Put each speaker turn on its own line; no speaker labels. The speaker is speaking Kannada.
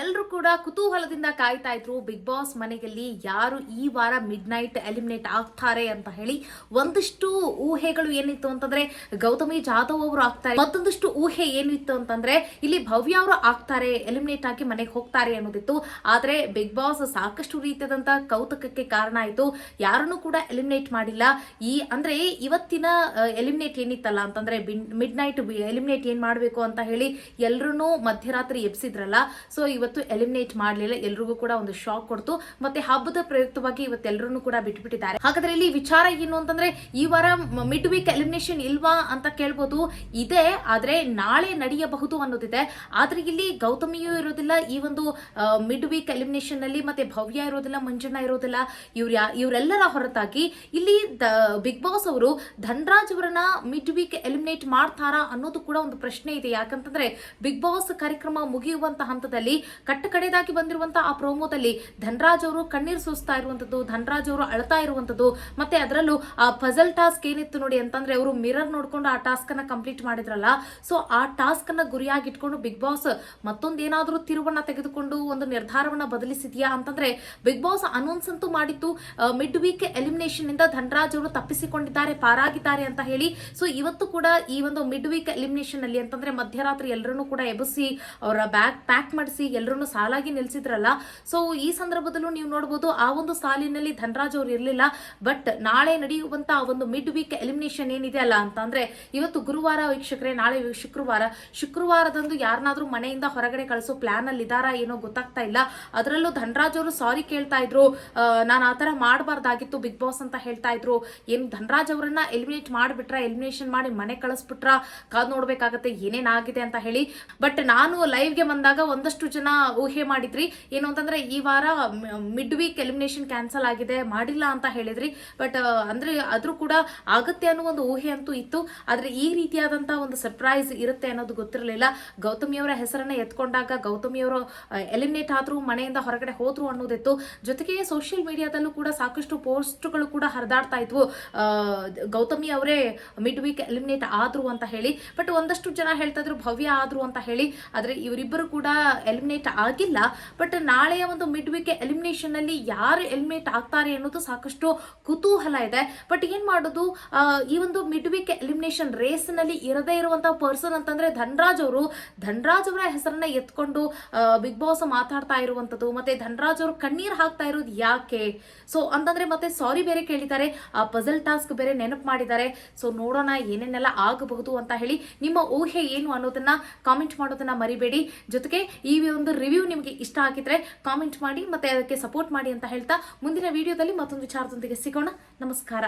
ಎಲ್ಲರೂ ಕೂಡ ಕುತೂಹಲದಿಂದ ಕಾಯ್ತಾ ಇದ್ರು. ಬಿಗ್ ಬಾಸ್ ಮನೆಯಲ್ಲಿ ಯಾರು ಈ ವಾರ ಮಿಡ್ ನೈಟ್ ಎಲಿಮಿನೇಟ್ ಆಗ್ತಾರೆ ಅಂತ ಹೇಳಿ ಒಂದಿಷ್ಟು ಊಹೆಗಳು ಏನಿತ್ತು ಅಂತಂದ್ರೆ ಗೌತಮಿ ಜಾಧವ್ ಅವರು ಆಗ್ತಾರೆ ಮತ್ತೊಂದಿಷ್ಟು ಊಹೆ ಏನಿತ್ತು ಅಂತಂದ್ರೆ ಇಲ್ಲಿ ಭವ್ಯ ಅವರು ಆಗ್ತಾರೆ, ಎಲಿಮಿನೇಟ್ ಆಗಿ ಮನೆಗೆ ಹೋಗ್ತಾರೆ ಅನ್ನೋದಿತ್ತು. ಆದ್ರೆ ಬಿಗ್ ಬಾಸ್ ಸಾಕಷ್ಟು ರೀತಿಯಾದಂತ ಕೌತುಕಕ್ಕೆ ಕಾರಣ ಆಯಿತು. ಯಾರನ್ನು ಕೂಡ ಎಲಿಮಿನೇಟ್ ಮಾಡಿಲ್ಲ. ಈ ಅಂದ್ರೆ ಇವತ್ತಿನ ಎಲಿಮಿನೇಟ್ ಏನಿತ್ತಲ್ಲ ಅಂತಂದ್ರೆ ಮಿಡ್ ನೈಟ್ ಎಲಿಮಿನೇಟ್ ಏನ್ ಮಾಡಬೇಕು ಅಂತ ಹೇಳಿ ಎಲ್ರೂ ಮಧ್ಯರಾತ್ರಿ ಎಬ್ಸಿದ್ರಲ್ಲ. ಸೊ ಇವತ್ತು ಎಲಿಮಿನೇಟ್ ಮಾಡಲಿಲ್ಲ. ಎಲ್ರಿಗೂ ಕೂಡ ಒಂದು ಶಾಕ್ ಕೊಡ್ತು. ಮತ್ತೆ ಹಬ್ಬದ ಪ್ರಯುಕ್ತವಾಗಿ ಇವತ್ತೆಲ್ಲರೂ ಕೂಡ ಬಿಟ್ಬಿಟ್ಟಿದ್ದಾರೆ. ಹಾಗಾದ್ರೆ ಇಲ್ಲಿ ವಿಚಾರ ಏನು ಅಂತಂದ್ರೆ, ಈ ವಾರ ಮಿಡ್ ವೀಕ್ ಎಲಿಮಿನೇಷನ್ ಇಲ್ವಾ ಅಂತ ಕೇಳ್ಬೋದು. ಇದೆ, ಆದ್ರೆ ನಾಳೆ ನಡೆಯಬಹುದು ಅನ್ನೋದಿದೆ. ಆದ್ರೆ ಇಲ್ಲಿ ಗೌತಮಿಯೂ ಇರೋದಿಲ್ಲ. ಈ ಒಂದು ಮಿಡ್ ವೀಕ್ ಎಲಿಮಿನೇಷನ್ನಲ್ಲಿ ಮತ್ತೆ ಭವ್ಯ ಇರೋದಿಲ್ಲ ಮಂಜಣ್ಣ ಇರೋದಿಲ್ಲ. ಇವ್ರ ಇವರೆಲ್ಲರ ಹೊರತಾಗಿ ಇಲ್ಲಿ ಬಿಗ್ ಬಾಸ್ ಅವರು ಧನ್ರಾಜ್ ಅವರನ್ನ ಮಿಡ್ ವೀಕ್ ಎಲಿಮಿನೇಟ್ ಮಾಡ್ತಾರಾ ಅನ್ನೋದು ಕೂಡ ಒಂದು ಪ್ರಶ್ನೆ ಇದೆ. ಯಾಕಂತಂದ್ರೆ ಬಿಗ್ ಬಾಸ್ ಕಾರ್ಯಕ್ರಮ ಮುಗಿಯುವಂತ ಹಂತದಲ್ಲಿ ಕಟ್ಟ ಕಡೆದಾಗಿ ಬಂದಿರುವಂತಹ ಆ ಪ್ರೋಮೋದಲ್ಲಿ ಧನ್ರಾಜ್ ಅವರು ಕಣ್ಣೀರು ಸುಸ್ತಾ ಇರುವಂತದ್ದು, ಧನ್ರಾಜ್ ಅವರು ಅಳ್ತಾ ಇರುವಂತದ್ದು, ಮತ್ತೆ ಅದರಲ್ಲೂ ಆ ಫಜಲ್ ಟಾಸ್ಕ್ ಏನಿತ್ತು ನೋಡಿ ಅಂತಂದ್ರೆ ಅವರು ಮಿರರ್ ನೋಡ್ಕೊಂಡು ಆ ಟಾಸ್ಕ್ ಅನ್ನ ಕಂಪ್ಲೀಟ್ ಮಾಡಿದ್ರಲ್ಲ. ಸೊ ಆ ಟಾಸ್ಕ್ ಅನ್ನ ಗುರಿಯಾಗಿ ಇಟ್ಕೊಂಡು ಬಿಗ್ ಬಾಸ್ ಮತ್ತೊಂದೇನಾದ್ರೂ ತಿರುವನ್ನ ತೆಗೆದುಕೊಂಡು ಒಂದು ನಿರ್ಧಾರವನ್ನ ಬದಲಿಸಿದ್ಯಾ ಅಂತಂದ್ರೆ ಬಿಗ್ ಬಾಸ್ ಅನೌನ್ಸ್ ಅಂತೂ ಮಾಡಿತ್ತು ಮಿಡ್ ವೀಕ್ ಎಲಿಮಿನೇಷನ್ ಇಂದ ಧನ್ರಾಜ್ ಅವರು ತಪ್ಪಿಸಿಕೊಂಡಿದ್ದಾರೆ, ಪಾರಾಗಿದ್ದಾರೆ ಅಂತ ಹೇಳಿ. ಸೊ ಇವತ್ತು ಕೂಡ ಈ ಒಂದು ಮಿಡ್ ವೀಕ್ ಎಲಿಮಿನೇಷನ್ ಅಲ್ಲಿ ಅಂತಂದ್ರೆ ಮಧ್ಯರಾತ್ರಿ ಎಲ್ಲರನ್ನೂ ಕೂಡ ಎಬಸಿ ಅವರ ಬ್ಯಾಗ್ ಪ್ಯಾಕ್ ಮಾಡಿಸಿ ಎಲ್ಲರೂ ಸಾಲಾಗಿ ನಿಲ್ಸಿದ್ರಲ್ಲ. ಸೊ ಈ ಸಂದರ್ಭದಲ್ಲೂ ನೀವು ನೋಡಬಹುದು ಆ ಒಂದು ಸಾಲಿನಲ್ಲಿ ಧನರಾಜ್ ಅವರು ಇರಲಿಲ್ಲ. ಬಟ್ ನಾಳೆ ನಡೆಯುವಂತ ಒಂದು ಮಿಡ್ ವೀಕ್ ಎಲಿಮಿನೇಷನ್ ಏನಿದೆ ಅಲ್ಲ ಅಂತ ಅಂದ್ರೆ ಇವತ್ತು ಗುರುವಾರ ವೀಕ್ಷಕರೇ, ನಾಳೆ ಶುಕ್ರವಾರ. ಶುಕ್ರವಾರದಂದು ಯಾರನ್ನಾದ್ರೂ ಮನೆಯಿಂದ ಹೊರಗಡೆ ಕಳಿಸೋ ಪ್ಲಾನ್ ಅಲ್ಲಿ ಇದಾರಾ ಏನೋ ಗೊತ್ತಾಗ್ತಾ ಇಲ್ಲ. ಅದರಲ್ಲೂ ಧನರಾಜ್ ಅವರು ಸಾರಿ ಕೇಳ್ತಾ ಇದ್ರು. ನಾನು ಆತರ ಮಾಡಬಾರ್ದಾಗಿತ್ತು ಬಿಗ್ ಬಾಸ್ ಅಂತ ಹೇಳ್ತಾ ಇದ್ರು. ಏನ್ ಧನರಾಜ್ ಅವರನ್ನ ಎಲಿಮಿನೇಟ್ ಮಾಡಿಬಿಟ್ರ ಎಲಿಮಿನೇಷನ್ ಮಾಡಿ ಮನೆ ಕಳಿಸ್ಬಿಟ್ರ? ಕಾದ್ ನೋಡ್ಬೇಕಾಗತ್ತೆ ಏನೇನಾಗಿದೆ ಅಂತ ಹೇಳಿ. ಬಟ್ ನಾನು ಲೈವ್ಗೆ ಬಂದಾಗ ಒಂದಷ್ಟು ಜನ ಊಹೆ ಮಾಡಿದ್ರಿ. ಏನು ಅಂತಂದ್ರೆ, ಈ ವಾರ ಮಿಡ್ ವೀಕ್ ಎಲಿಮಿನೇಷನ್ ಕ್ಯಾನ್ಸಲ್ ಆಗಿದೆ, ಮಾಡಿಲ್ಲ ಅಂತ ಹೇಳಿದ್ರಿ. ಬಟ್ ಅಂದ್ರೆ ಆದ್ರೂ ಕೂಡ ಆಗತ್ತೆ ಅನ್ನೋ ಒಂದು ಊಹೆ ಅಂತೂ ಇತ್ತು. ಆದ್ರೆ ಈ ರೀತಿಯಾದಂತಹ ಒಂದು ಸರ್ಪ್ರೈಸ್ ಇರುತ್ತೆ ಅನ್ನೋದು ಗೊತ್ತಿರಲಿಲ್ಲ. ಗೌತಮಿಯವರ ಹೆಸರನ್ನ ಎತ್ಕೊಂಡಾಗ ಗೌತಮಿಯವರು ಎಲಿಮಿನೇಟ್ ಆದ್ರೂ ಮನೆಯಿಂದ ಹೊರಗಡೆ ಹೋದ್ರು ಅನ್ನೋದಿತ್ತು. ಜೊತೆಗೆ ಸೋಷಿಯಲ್ ಮೀಡಿಯಾದಲ್ಲೂ ಕೂಡ ಸಾಕಷ್ಟು ಪೋಸ್ಟ್ಗಳು ಕೂಡ ಹರಿದಾಡ್ತಾ ಇದ್ವು. ಗೌತಮಿ ಅವರೇ ಮಿಡ್ ವೀಕ್ ಎಲಿಮಿನೇಟ್ ಆದ್ರು ಅಂತ ಹೇಳಿ. ಬಟ್ ಒಂದಷ್ಟು ಜನ ಹೇಳ್ತಾ ಇದ್ರು, ಭವ್ಯ ಆದ್ರು ಅಂತ ಹೇಳಿ. ಆದ್ರೆ ಇವರಿಬ್ಬರು ಕೂಡ ಎಲಿಮಿನೇಟ್ ಆಗಿಲ್ಲ ಬಟ್ ನಾಳೆಯ ಒಂದು ಮಿಡ್ ವೀಕ್ ಎಲಿಮಿನೇಷನ್ ಅಲ್ಲಿ ಯಾರು ಎಲಿಮಿನೇಟ್ ಆಗ್ತಾರೆ ಅನ್ನೋದು ಸಾಕಷ್ಟು ಕುತೂಹಲ ಇದೆ. ಬಟ್ ಏನ್ ಮಾಡೋದು? ಈ ಒಂದು ಮಿಡ್ ವೀಕ್ ಎಲಿಮಿನೇಷನ್ ರೇಸ್ನಲ್ಲಿ ಇರದೇ ಇರುವಂತಹ ಪರ್ಸನ್ ಅಂತಂದ್ರೆ ಧನ್ರಾಜ್ ಅವರು. ಧನ್ರಾಜ್ ಅವರ ಹೆಸರನ್ನ ಎತ್ಕೊಂಡು ಬಿಗ್ ಬಾಸ್ ಮಾತಾಡ್ತಾ ಇರುವಂತದ್ದು, ಮತ್ತೆ ಧನ್ರಾಜ್ ಅವರು ಕಣ್ಣೀರು ಹಾಕ್ತಾ ಇರೋದು ಯಾಕೆ? ಸೊ ಅಂತಂದ್ರೆ ಮತ್ತೆ ಸಾರಿ ಬೇರೆ ಕೇಳಿದ್ದಾರೆ. ಆ ಪಜಲ್ ಟಾಸ್ಕ್ ಬೇರೆ ನೆನಪು ಮಾಡಿದ್ದಾರೆ. ಸೊ ನೋಡೋಣ ಏನೇನೆಲ್ಲ ಆಗಬಹುದು ಅಂತ ಹೇಳಿ ನಿಮ್ಮ ಊಹೆ ಏನು ಅನ್ನೋದನ್ನ ಕಾಮೆಂಟ್ ಮಾಡೋದನ್ನ ಮರಿಬೇಡಿ. ಜೊತೆಗೆ ಈ ಒಂದು ರಿವ್ಯೂ ನಿಮಗೆ ಇಷ್ಟ ಆಗಿದ್ರೆ ಕಾಮೆಂಟ್ ಮಾಡಿ ಮತ್ತೆ ಅದಕ್ಕೆ ಸಪೋರ್ಟ್ ಮಾಡಿ ಅಂತ ಹೇಳ್ತಾ ಮುಂದಿನ ವಿಡಿಯೋದಲ್ಲಿ ಮತ್ತೊಂದು ವಿಚಾರದೊಂದಿಗೆ ಸಿಗೋಣ. ನಮಸ್ಕಾರ.